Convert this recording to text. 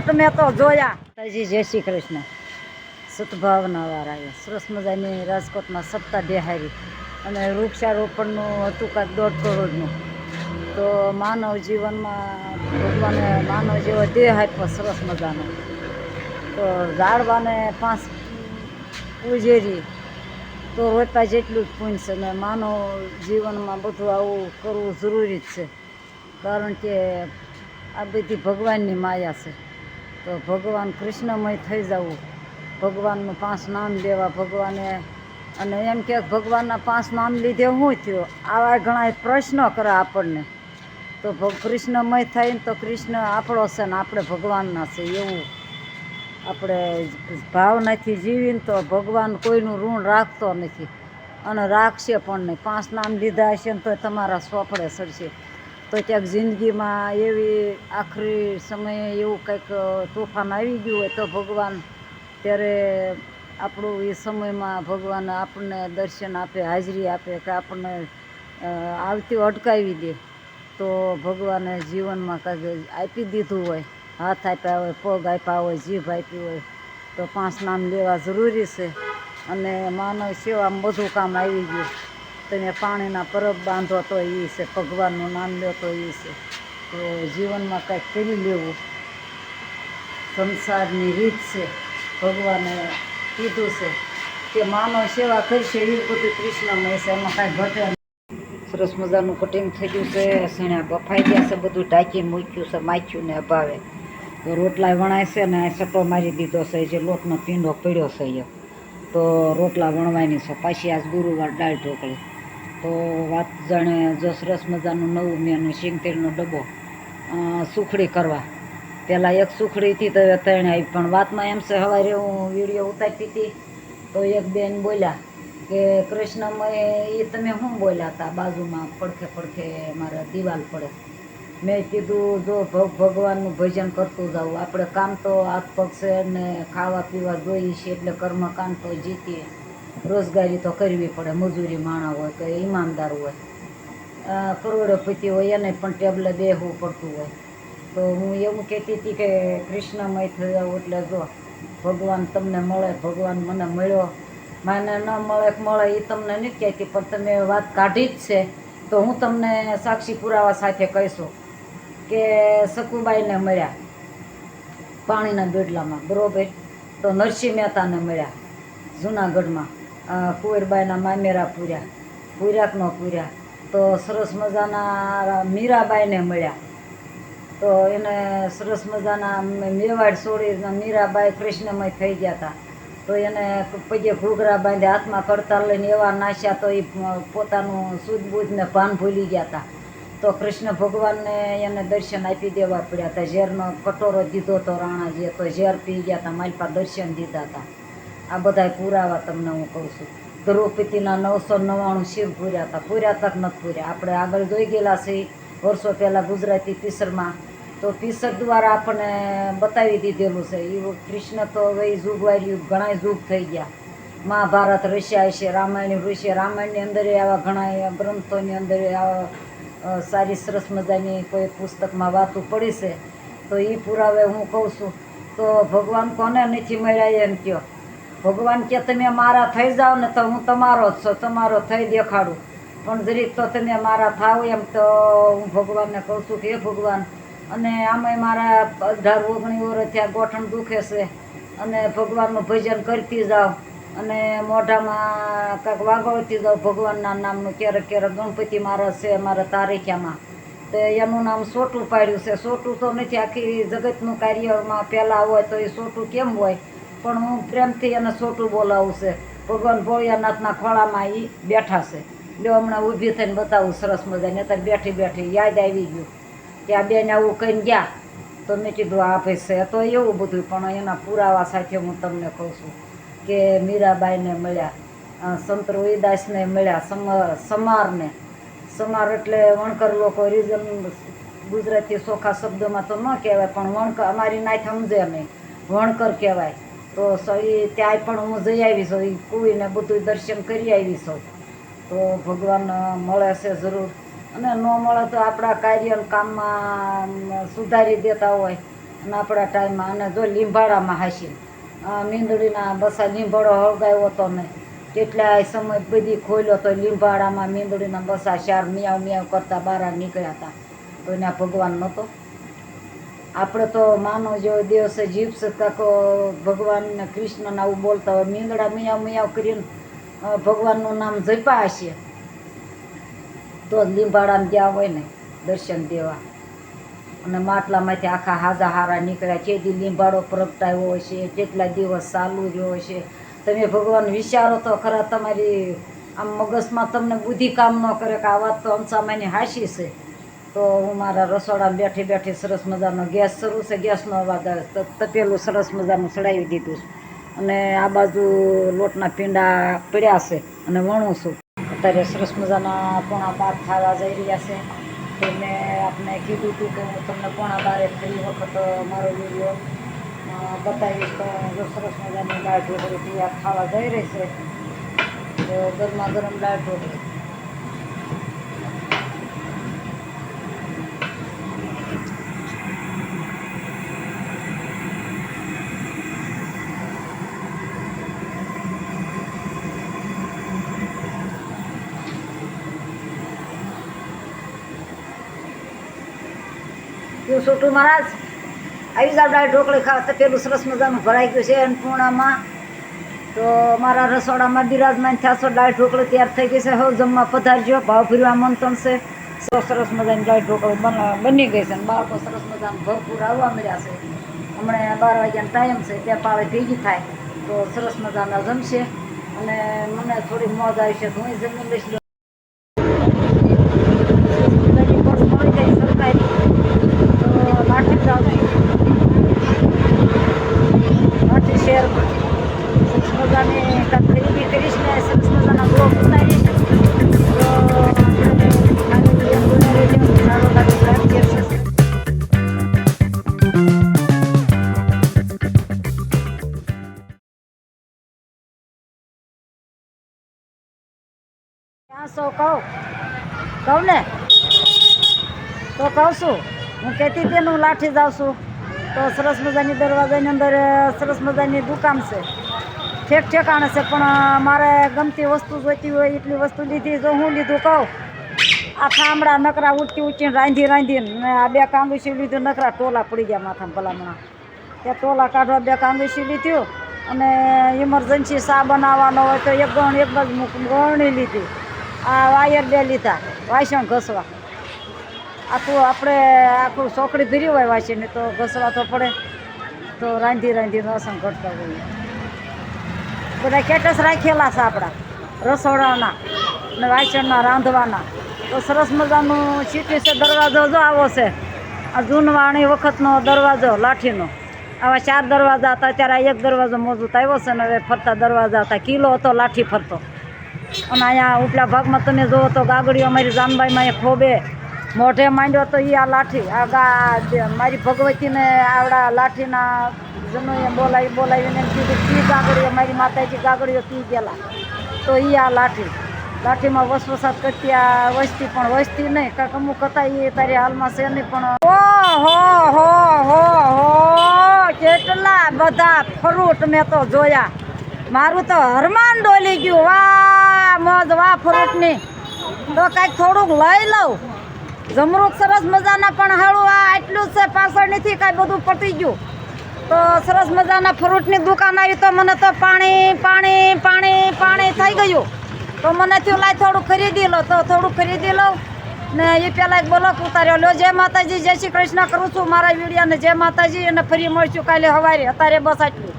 ઊંટ મેં તો જોયા. હજી જય શ્રી કૃષ્ણ. સદભાવના વાળા સરસ મજાની રાજકોટમાં સત્તા બેહારી. અને વૃક્ષારોપણનું હતું કાંઈક દોઢ કરોડનું. તો માનવ જીવનમાં ભગવાને માનવ જેવો દેહ આપ્યો સરસ મજાનો. તો ઝાડવાને પાંચ પૂજેરી. તો રોતા જેટલું જ પૂન છે ને માનવ જીવનમાં બધું આવું કરવું જરૂરી જ છે. કારણ કે આ બધી ભગવાનની માયા છે. તો ભગવાન કૃષ્ણમય થઈ જવું. ભગવાનનું પાંચ નામ લેવા ભગવાને અને એમ કે ભગવાનના પાંચ નામ લીધે શું થયો? આવા ઘણા પ્રશ્નો કરે આપણને. તો કૃષ્ણમય થઈને તો કૃષ્ણ આપણો છે ને આપણે ભગવાનના છે એવું. આપણે ભાવનાથી જીવીને તો ભગવાન કોઈનું ઋણ રાખતો નથી. અને રાખશે પણ નહીં. પાંચ નામ લીધા હશે ને તો તમારા સોપડે સડશે. તો ક્યાંક જિંદગીમાં એવી આખરી સમયે એવું કંઈક તોફાન આવી ગયું હોય તો ભગવાન ત્યારે આપણું એ સમયમાં ભગવાન આપણને દર્શન આપે, હાજરી આપે કે આપણને આવતી અટકાવી દે. તો ભગવાને જીવનમાં કંઈક આપી દીધું હોય, હાથ આપ્યા હોય, પગ આપ્યા હોય, જીભ આપી હોય, તો પાંચ નામ લેવા જરૂરી છે. અને માનવ સેવામાં બધું કામ આવી ગયું. તમે પાણીના પરબ બાંધો તો એ છે, ભગવાનનું નામ લો તો એ છે. તો જીવનમાં કાંઈક કરી લેવું. સંસારની રીત છે, ભગવાને કીધું છે કે માનવ સેવા કરશે એ બધું કૃષ્ણમય છે, એમાં કાંઈ ઘટે. સરસ મજાનું કટિંગ થઈ ગયું છે સણ્યા બફાઈ ગયા છે, બધું ઢાંકી મૂક્યું છે, માખ્યું ને અભાવે. તો રોટલા વણાય છે ને આ સટો મારી દીધો છે, જે લોટનો પીંડો પડ્યો છે અહીંયા. તો રોટલા વણવાની છે, પાછી આજ ગુરુવાર દાળ ઢોકળી. તો વાત જાણે જો સરસ મજાનું નવું મેનું સિંગતેલનો ડબ્બો સુખડી કરવા. પહેલાં એક સુખડી હતી તો ત્રણ આવી પણ વાતમાં એમ છે સવારે હું વીડિયો ઉતારતી હતી, તો એક બેન બોલ્યા કે, કૃષ્ણમય એ તમે શું બોલ્યા હતા બાજુમાં પડખે પડખે મારા દિવાલ પડે. મેં કીધું, જો ભગ, ભગવાનનું ભજન કરતું જાઉં. આપણે કામ તો હાથ પગ છે ને ખાવા પીવા જોઈએ છીએ, એટલે કર્મકાંડ તો જીતીએ. રોજગારી તો કરવી પડે, મજૂરી માણા હોય કે ઈમાનદાર હોય. કરોડોપતિ હોય એને પણ ટેબલે બેસવું પડતું હોય. તો હું એવું કહેતી હતી કે કૃષ્ણમય થઈ જાઉં એટલે જો ભગવાન તમને મળે, ભગવાન મને મળ્યો. મને ન મળે મળે એ તમને નથી કહેતી, પણ તમે વાત કાઢી જ છે. તો હું તમને સાક્ષી પુરાવા સાથે કહીશું કે સકુબાઈને મળ્યા પાણીના બેડલામાં, બરોબર? તો નરસિંહ મહેતાને મળ્યા જુનાગઢમાં. કુંવરબાઈના મામેરા પૂર્યા પૂર્યા પૂર્યા. તો સરસ મજાના મીરાબાઈને મળ્યા. તો એને સરસ મજાના મેવાડ છોડી મીરાબાઈ કૃષ્ણમય થઈ ગયા હતા તો એને પગે ઘૂઘરા બાંધે હાથમાં કડતાલ લઈને એવા નાશ્યા તો એ પોતાનું સૂઝબૂઝને ભાન ભૂલી ગયા હતા તો કૃષ્ણ ભગવાનને એને દર્શન આપી દેવા પડ્યા હતા ઝેરનો કટોરો દીધો હતો રાણાજીએ તો ઝેર પી ગયા હતા મારી પાસે દર્શન દીધા હતા આ બધાય પુરાવા તમને હું કહું છું. દ્રૌપદીના નવસો નવ્વાણું શિવ પૂર્યા હતા. પૂર્યા તક નથી પૂર્યા. આપણે આગળ જોઈ ગયેલા છીએ વર્ષો પહેલાં ગુજરાતી પિક્ચરમાં તો પિક્ચર દ્વારા આપણને બતાવી દીધેલું છે. એ કૃષ્ણ તો હવે યુગ ઘણા જુગ થઈ ગયા. મહાભારત, રશિયા છે રામાયણ, ઋષિ. રામાયણની અંદર આવા ઘણા ગ્રંથોની અંદર આવા સારી સરસ મજાની કોઈ પુસ્તકમાં વાતો પડી છે. તો એ પુરાવે હું કહું છું. તો ભગવાન કોને નથી મળ્યા એમ કયો? ભગવાન કે તમે મારા થઈ જાઓ ને તો હું તમારો જ છું, તમારો થઈ દેખાડું. પણ જરીક તો તમે મારા થાવ એમ તો હું ભગવાનને કહું છું કે હે ભગવાન, અને આમાંય મારા અઢાર ઓગણી વર્ષ થયા ગોઠણ દુખે છે, અને ભગવાનનું ભજન કરતી જાઓ અને મોઢામાં કાંઈક વાગોળતી જાઓ ભગવાનના નામનું, ક્યારેક ક્યારેક ગણપતિ મારા છે મારા તારીખ્યામાં. તો એનું નામ સોટું પાડ્યું છે, સોટું તો નથી આખી જગતનું કાર્યમાં પહેલાં હોય તો એ સોટું કેમ હોય? પણ હું પ્રેમથી એને છોટું બોલાવું છે. ભગવાન ભોળિયાનાથના ખોળામાં એ બેઠા છે. લ્યો, હમણાં ઊભી થઈને બતાવું સરસ મજાની. અત્યારે બેઠી બેઠી યાદ આવી ગયું. કે આ બેન આવું કહીને ગયા. તો મેં કીધું, આ ભાઈ છે. તો એવું બધું, પણ એના પુરાવા સાથે હું તમને કહું છું કે મીરાબાઈને મળ્યા. સંત રોહિદાસને મળ્યા સમ સમારને. સમાર એટલે વણકર લોકો, રિઝન ગુજરાતી સોખા શબ્દોમાં તો ન કહેવાય, પણ વણકર, અમારી નાય સમજે નહીં. વણકર કહેવાય. તો સ- ઈ ત્યાં પણ હું જઈ આવી છું એ કુવીને બધું દર્શન કરી આવી છું તો ભગવાન મળે છે જરૂર. અને ન મળે તો આપણા કાર્ય કામમાં સુધારી દેતા હોય. અને આપણા ટાઈમમાં, અને જો લીંબાડામાં હાસી મીંદડીના બસા લીંબાડો હળગાવ્યો હતો ને કેટલાય સમય બધી ખોલ્યો તો લીંબાડામાં મીંદડીના બસા ચાર મિયાવ મિયાવ કરતા બહાર નીકળ્યા હતા. તો એના ભગવાન નહોતો. આપણે તો માનો જેવો દિવસે જીવશે કાકો ભગવાન કૃષ્ણને આવું બોલતા હોય, મીંદડા મિયાવ મિયાવ કરીને ભગવાનનું નામ જપ્યા હશે. તો જ લીંબાડામાં ગયા હોય ને દર્શન દેવા. અને માટલામાંથી આખા હાજા હારા નીકળ્યા કેદી લીંબાડો પ્રગટાયો હશે કેટલા દિવસ ચાલુ રહ્યો હશે તમે ભગવાન વિચારો તો ખરા, તમારી આમ મગજમાં તમને બુદ્ધિ કામ ન કરે કે આ વાત તો અમસામાની હાશી છે. તો હું મારા રસોડામાં બેઠી બેઠી સરસ મજાનો ગેસ શરૂ છે. ગેસનો અવાજ આવે તપેલું સરસ મજાનું ચડાવી દીધું છે. અને આ બાજુ લોટના પીંડા પડ્યા છે અને વણું છું. અત્યારે સરસ મજાના પોણા બાર ખાવા જઈ રહ્યા છે. તો મેં આપને કીધું હતું કે હું તમને પોણા બારે ફરી વખત મારો વીડિયો બતાવીશ. તો જો સરસ મજાની દાળ ઢોકળી તૈયાર ખાવા જઈ રહી છે, તો ગરમા ગરમ દાળ ઢોકળી. તું છોટું મહારાજ. આવી જાવ દાળ ઢોકળી ખાવા તો પેલું સરસ મજાનું ભરાઈ ગયું છે અન્નપૂર્ણામાં તો મારા રસોડામાં બિરાજમાન થયા છો, દાળ ઢોકળી તૈયાર થઈ ગઈ છે. હવે જમવા પધારજો, ભાવ ફીરવા મંતન છે. સરસ મજાની દાળ ઢોકળી બની ગઈ છે અને બાળકો સરસ મજાનું ભરપૂર આવવા મળ્યા છે. હમણાં બાર વાગ્યાનો ટાઈમ છે ત્યાં પાળે ભેગી થાય તો સરસ મજાના જમશે. અને મને થોડી મોજ આવી છે હું જમી લઈશ છો કહું. કહું ને? તો કહું છું. હું કહેતી હતી હું લાઠી જાઉં છું. તો સરસ મજાની દરવાજાની અંદર સરસ મજાની દુકાન છે. ઠેક ઠેકાણે છે, પણ મારે ગમતી વસ્તુ જોઈતી હોય, એટલી વસ્તુ લીધી જો હું લીધું કહું. આ થાંભળા નકરા ઉચકી ઉઠીને રાંધી રાંધીને આ બે કાંગુસી લીધું, નકરા ટોલા પડી ગયા માથામાં ભલામણા. ત્યાં ટોલા કાઢવા બે કાંગુસી લીધું અને ઇમરજન્સી સા બનાવવાનો હોય તો એક ગણ, એક જ ગરણી લીધી. આ વાયર બે લીધા, વાસણ ઘસવા. આખું આપણે આખું સોકડી ભરી હોય વાસીને તો ઘસવા તો પડે. તો રાંધી રાંધી વાસણ ઘટતા હોઈએ બધા કેટસ રાખેલા છે આપણા, રસોડાના ને વાસણના રાંધવાના. તો સરસ મજાનું સીટી છે, દરવાજો જો આવો છે. આ જૂનવાણી વખતનો દરવાજો, લાઠીનો. આવા ચાર દરવાજા હતા ત્યારે એક દરવાજો મોજૂદ આવ્યો છે ને હવે ફરતા દરવાજા હતા. કિલો હતો, લાઠી ફરતો. અને અહીંયા ઉપલા ભાગમાં તમે જુઓ તો ગાગડીઓ અમારી જાનબાઈમાં એ ખોબે મોઢે માંડ્યો તો એ આ લાઠી, આ ગા મારી ભગવતીને આવડા લાઠીના જનોએ બોલાવી, બોલાવીને કીધું તી ગાગડીઓ? મારી માતાજી ગાગડીઓ પી ગયેલા? તો એ આ લાઠી, લાઠીમાં વસવસાત કરતી આ વસ્તી પણ વસ્તી નહીં, કાંક અમુક હતા એ તારી હાલમાં છે નહીં, પણ ઓ હો હો હો હો, કેટલા બધા ફ્રૂટ મેં તો જોયા. મારું તો હરમાન ડોલી ગયું, વાહ! મોજ વાહ ફ્રૂટની તો કાંઈક થોડુંક લઈ લઉં. જમરૂક સરસ મજાના પણ હાળું આ આટલું છે પાછળ નથી કાંઈ બધું પતી ગયું. તો સરસ મજાના ફ્રૂટની દુકાન આવી તો મને તો પાણી પાણી પાણી પાણી થઈ ગયું. તો મને થયું, લાય થોડું ખરીદી લો. તો થોડું ખરીદી લઉં ને એ પહેલાં એક બ્લોક ઉતાર્યો. લો જય માતાજી, જય શ્રી કૃષ્ણ કરું છું મારા વિડીયોને. જય માતાજી, અને ફરી મળશું કાલે સવારે. અત્યારે બસ આટલું.